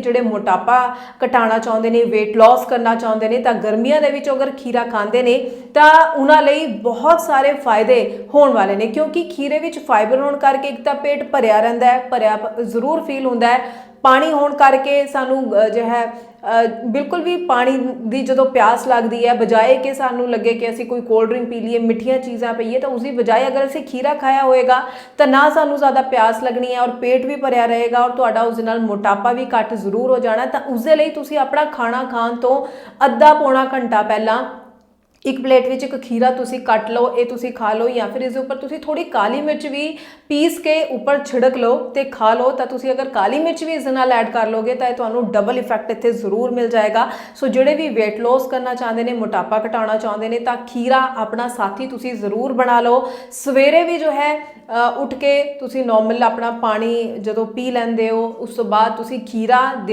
ਜਿਹੜੇ ਮੋਟਾਪਾ ਘਟਾਉਣਾ ਚਾਹੁੰਦੇ ਨੇ weight loss ਕਰਨਾ ਚਾਹੁੰਦੇ ਨੇ ਤਾਂ ਗਰਮੀਆਂ ਦੇ ਵਿੱਚ ਅਗਰ ਖੀਰਾ ਖਾਂਦੇ ਨੇ ਤਾਂ ਉਹਨਾਂ ਲਈ ਬਹੁਤ ਸਾਰੇ ਫਾਇਦੇ ਹੋਣ ਵਾਲੇ ਨੇ ਕਿਉਂਕਿ ਖੀਰੇ ਵਿੱਚ ਫਾਈਬਰ ਹੋਣ ਕਰਕੇ ਇੱਕ ਤਾਂ ਪੇਟ ਭਰਿਆ ਰਹਿੰਦਾ ਹੈ ਭਰਿਆ ਜ਼ਰੂਰ ਫੀਲ ਹੁੰਦਾ ਹੈ ਪਾਣੀ ਹੋਣ ਕਰਕੇ ਸਾਨੂੰ ਅ, ਜੋ ਹੈ ਬਿਲਕੁਲ ਵੀ ਪਾਣੀ ਦੀ ਜਦੋਂ ਪਿਆਸ ਲੱਗਦੀ ਹੈ, ਬਜਾਏ ਕਿ ਸਾਨੂੰ ਲੱਗੇ ਕਿ ਅਸੀਂ ਕੋਈ ਕੋਲਡ ਡਰਿੰਕ ਪੀ ਲਈਏ, ਮਿੱਠੀਆਂ ਚੀਜ਼ਾਂ ਪੀਏ ਤਾਂ ਉਸ ਦੀ ਬਜਾਏ ਅਗਰ ਅਸੀਂ ਖੀਰਾ ਖਾਇਆ ਹੋਏਗਾ, ਤਾਂ ਨਾ ਸਾਨੂੰ ਜ਼ਿਆਦਾ ਪਿਆਸ ਲੱਗਣੀ ਹੈ ਔਰ ਪੇਟ ਵੀ ਭਰਿਆ ਰਹੇਗਾ ਔਰ ਤੁਹਾਡਾ ਉਸ ਨਾਲ ਮੋਟਾਪਾ ਵੀ ਘੱਟ ਜ਼ਰੂਰ ਹੋ ਜਾਣਾ ਤਾਂ ਉਸ ਦੇ ਲਈ ਤੁਸੀਂ ਆਪਣਾ ਖਾਣਾ ਖਾਣ ਤੋਂ ਅੱਧਾ ਪੌਣਾ ਘੰਟਾ ਪਹਿਲਾਂ ਇੱਕ ਪਲੇਟ ਵਿੱਚ ਇੱਕ ਖੀਰਾ ਤੁਸੀਂ ਕੱਟ ਲਓ, ਇਹ ਤੁਸੀਂ ਖਾ ਲਓ ਜਾਂ ਫਿਰ ਇਸ ਦੇ ਉੱਪਰ ਤੁਸੀਂ ਥੋੜੀ ਕਾਲੀ ਮਿਰਚ ਵੀ ਪੀਸ ਕੇ ਉੱਪਰ ਛਿੜਕ ਲਓ ਤੇ ਖਾ ਲਓ, ਤਾਂ ਤੁਸੀਂ ਅਗਰ ਕਾਲੀ ਮਿਰਚ ਵੀ ਇਸ ਦੇ ਨਾਲ ਐਡ ਕਰ ਲੋਗੇ ਤਾਂ ਇਹ ਤੁਹਾਨੂੰ ਡਬਲ ਇਫੈਕਟ ਇੱਥੇ ਜ਼ਰੂਰ ਮਿਲ ਜਾਏਗਾ। ਸੋ ਜਿਹੜੇ ਵੀ weight loss ਕਰਨਾ ਚਾਹੁੰਦੇ ਨੇ, ਮੋਟਾਪਾ ਘਟਾਉਣਾ ਚਾਹੁੰਦੇ ਨੇ, ਤਾਂ ਖੀਰਾ ਆਪਣਾ ਸਾਥੀ ਤੁਸੀਂ ਜ਼ਰੂਰ ਬਣਾ ਲਓ। ਸਵੇਰੇ ਵੀ ਜੋ ਹੈ ਉੱਠ ਕੇ ਤੁਸੀਂ ਨਾਰਮਲ ਆਪਣਾ ਪਾਣੀ ਜਦੋਂ ਪੀ ਲੈਂਦੇ ਹੋ, ਉਸ ਤੋਂ ਬਾਅਦ ਤੁਸੀਂ ਖੀਰਾ ਦਿਨ